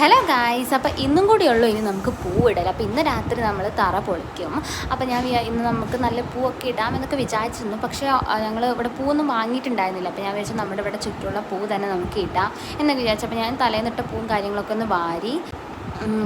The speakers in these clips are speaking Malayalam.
ഹലോ ഗായ്സ് അപ്പോൾ ഇന്നും കൂടിയുള്ളൂ ഇനി നമുക്ക് പൂവിടൽ അപ്പോൾ ഇന്ന് രാത്രി നമ്മൾ തറ പൊളിക്കും. അപ്പോൾ ഞാൻ ഇന്ന് നമുക്ക് നല്ല പൂവൊക്കെ ഇടാം എന്നൊക്കെ വിചാരിച്ചിരുന്നു. പക്ഷേ ഞങ്ങൾ ഇവിടെ പൂവൊന്നും വാങ്ങിയിട്ടുണ്ടായിരുന്നില്ല. അപ്പോൾ ഞാൻ വിചാരിച്ചു നമ്മുടെ ഇവിടെ ചുറ്റുമുള്ള പൂ തന്നെ നമുക്ക് ഇടാം എന്നൊക്കെ വിചാരിച്ചപ്പോൾ ഞാൻ തലേന്നിട്ട പൂവും കാര്യങ്ങളൊക്കെ ഒന്ന് വാരി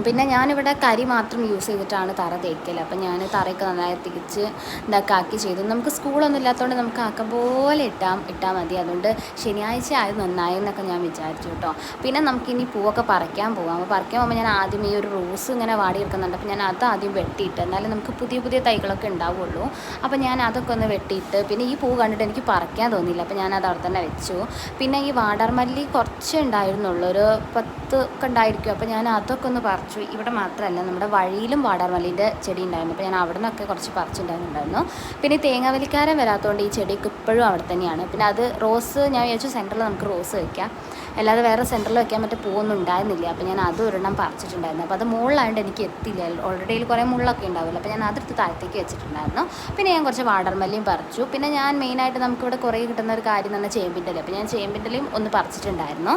പിന്നെ ഞാനിവിടെ കരി മാത്രം യൂസ് ചെയ്തിട്ടാണ് തറ തേക്കൽ അപ്പം ഞാൻ തറയൊക്കെ നന്നായി തിരിച്ച് ഇതൊക്കെ ആക്കി ചെയ്തു. നമുക്ക് സ്കൂളൊന്നും ഇല്ലാത്തതുകൊണ്ട് നമുക്ക് ആക്കം പോലെ ഇട്ടാൽ ഇട്ടാൽ മതി. അതുകൊണ്ട് ശനിയാഴ്ച ആയത് നന്നായി എന്നൊക്കെ ഞാൻ വിചാരിച്ചു കേട്ടോ. പിന്നെ നമുക്കിനി പൂവൊക്കെ പറിക്കാൻ പോകാം അപ്പോൾ പറിക്കാൻ പോകുമ്പോൾ ഞാൻ ആദ്യം ഈ ഒരു റോസ് ഇങ്ങനെ വാടി എടുക്കുന്നുണ്ട് അപ്പോൾ ഞാൻ അത് ആദ്യം വെട്ടിയിട്ട് എന്നാലും നമുക്ക് പുതിയ പുതിയ തൈകളൊക്കെ ഉണ്ടാവുള്ളൂ. അപ്പോൾ ഞാൻ അതൊക്കെ ഒന്ന് വെട്ടിയിട്ട് പിന്നെ ഈ പൂ കണ്ടിട്ട് എനിക്ക് പറിക്കാൻ തോന്നിയില്ല. അപ്പോൾ ഞാൻ അത് അവിടെ തന്നെ വെച്ചു. പിന്നെ ഈ വാടർമല്ലി കുറച്ചേ ഉണ്ടായിരുന്നുള്ളൂ. ഒരു പത്ത് ഒക്കെ ഉണ്ടായിരിക്കും. അപ്പോൾ ഞാൻ അതൊക്കെ ഒന്ന് പറിച്ചു. ഇവിടെ മാത്രമല്ല നമ്മുടെ വഴിയിലും വാടാർമല്ലിന്റെ ചെടി ഉണ്ടായിരുന്നു. അപ്പോൾ ഞാൻ അവിടെ നിന്നൊക്കെ കുറച്ച് പറിച്ചിട്ടുണ്ടായിരുന്നുണ്ടായിരുന്നു. പിന്നെ തേങ്ങാവലിക്കാരൻ വരാത്തതുകൊണ്ട് ഈ ചെടിയൊക്കെ ഇപ്പോഴും അവിടെ തന്നെയാണ്. പിന്നെ അത് റോസ് ഞാൻ വിചാരിച്ചു സെന്ററിൽ നമുക്ക് റോസ് വയ്ക്കാം. അല്ലാതെ വേറെ സെന്ററിൽ വെക്കാൻ പറ്റിയ പൂവൊന്നും ഉണ്ടായിരുന്നില്ല. അപ്പോൾ ഞാൻ അത് ഒരെണ്ണം പറിച്ചിട്ടുണ്ടായിരുന്നു. അപ്പോൾ അത് മുകളിലായതുകൊണ്ട് എനിക്ക് എത്തില്ല ഓൾറെഡിയിൽ കുറേ മുള്ളൊക്കെ ഉണ്ടാവില്ല അപ്പോൾ ഞാൻ അതെടുത്ത് താഴത്തേക്ക് വെച്ചിട്ടുണ്ടായിരുന്നു. പിന്നെ ഞാൻ കുറച്ച് വാടർമല്ലിയും പറിച്ചു. പിന്നെ ഞാൻ മെയിനായിട്ട് നമുക്കിവിടെ കുറേ കിട്ടുന്ന ഒരു കാര്യം പറഞ്ഞാൽ ചേമ്പിന്റെ ഇല. അപ്പോൾ ഞാൻ ചേമ്പിന്റെലയും ഒന്ന് പറിച്ചിട്ടുണ്ടായിരുന്നു.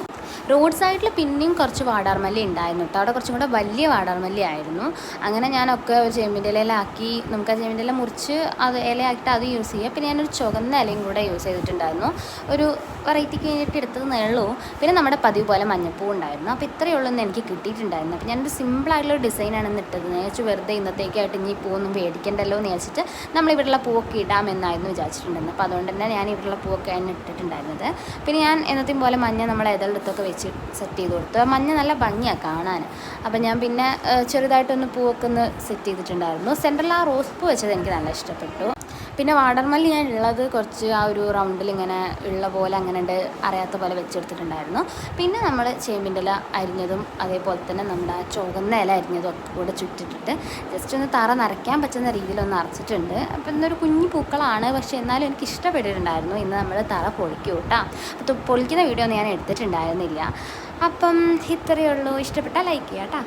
റോഡ് സൈഡിൽ പിന്നെയും കുറച്ച് വാടാർമല്ലി ഉണ്ടായിരുന്നു കേട്ടോ അവിടെ കുറച്ചും കൂടെ വലിയ വാടാർമല്ലി ആയിരുന്നു. അങ്ങനെ ഞാനൊക്കെ ചേമ്പിന്റെ ഇലയിലാക്കി നമുക്ക് ആ ചേമ്പിന്റെ ഇല മുറിച്ച് അത് ഇലയാക്കിയിട്ട് അത് യൂസ് ചെയ്യുക. പിന്നെ ഞാനൊരു ചുവന്ന ഇലയും കൂടെ യൂസ് ചെയ്തിട്ടുണ്ടായിരുന്നു. ഒരു വെറൈറ്റി വേണ്ടിയിട്ട് എടുത്തതെന്നേ ഉള്ളൂ പിന്നെ നമ്മുടെ പതിവ് പോലെ മഞ്ഞപ്പൂ ഉണ്ടായിരുന്നു. അപ്പോൾ ഇത്രയേ ഉള്ളൂ എന്ന് എനിക്ക് കിട്ടിയിട്ടുണ്ടായിരുന്നു അപ്പോൾ ഞാനൊരു സിമ്പിളായിട്ടുള്ള ഡിസൈനാണ് ഇട്ടത്. നേച്ച് വെറുതെ ഇന്നത്തേക്കായിട്ട് ഇനി പൂവൊന്നും മേടിക്കണ്ടല്ലോ എന്ന് വിചാരിച്ചിട്ട് നമ്മൾ ഇവിടെയുള്ള പൂവൊക്കെ ഇടാമെന്നായിരുന്നു വിചാരിച്ചിട്ടുണ്ടായിരുന്നത്. അപ്പോൾ അതുകൊണ്ട് തന്നെ ഞാൻ ഇവിടെയുള്ള പൂവൊക്കെ പൂവൊക്കെയാണ് ഇട്ടിട്ടുണ്ടായിരുന്നത്. പിന്നെ ഞാൻ എന്നത്തെയും പോലെ മഞ്ഞ നമ്മൾ ഏതെടുത്തൊക്കെ വെച്ച് സെറ്റ് ചെയ്ത് കൊടുത്തു. ആ മഞ്ഞ നല്ല ഭംഗിയാണ് കാണാൻ. അപ്പം ഞാൻ പിന്നെ ചെറുതായിട്ടൊന്ന് പൂവൊക്കെ ഒന്ന് സെറ്റ് ചെയ്തിട്ടുണ്ടായിരുന്നു. സെന്ററിൽ ആ റോസ് പൂ വെച്ചത് എനിക്ക് നല്ല ഇഷ്ടപ്പെട്ടു. പിന്നെ വാടർമല്ലി ഞാൻ ഉള്ളത് കുറച്ച് ആ ഒരു റൗണ്ടിൽ ഇങ്ങനെ ഉള്ള പോലെ അങ്ങനെ ഉണ്ട് അറിയാത്ത പോലെ വെച്ചെടുത്തിട്ടുണ്ടായിരുന്നു. പിന്നെ നമ്മൾ ചേമ്പിന്റെ ഇല അരിഞ്ഞതും അതേപോലെ തന്നെ നമ്മുടെ ചുവന്ന ഇല അരിഞ്ഞതും ഒക്കെ കൂടെ ചുറ്റിട്ടിട്ട് ജസ്റ്റ് ഒന്ന് തറ നിറയ്ക്കാൻ പറ്റുന്ന രീതിയിലൊന്ന് അരച്ചിട്ടുണ്ട്. അപ്പോൾ ഇന്നൊരു കുഞ്ഞു പൂക്കളാണ്. പക്ഷേ എന്നാലും എനിക്ക് ഇഷ്ടപ്പെട്ടിട്ടുണ്ടായിരുന്നു. ഇന്ന് നമ്മൾ തറ പൊളിക്കും കേട്ടോ അപ്പോൾ പൊളിക്കുന്ന വീഡിയോ ഒന്നും ഞാൻ എടുത്തിട്ടുണ്ടായിരുന്നില്ല. അപ്പം ഇത്രയേ ഉള്ളൂ. ഇഷ്ടപ്പെട്ടാൽ ലൈക്ക് ചെയ്യാം കേട്ടോ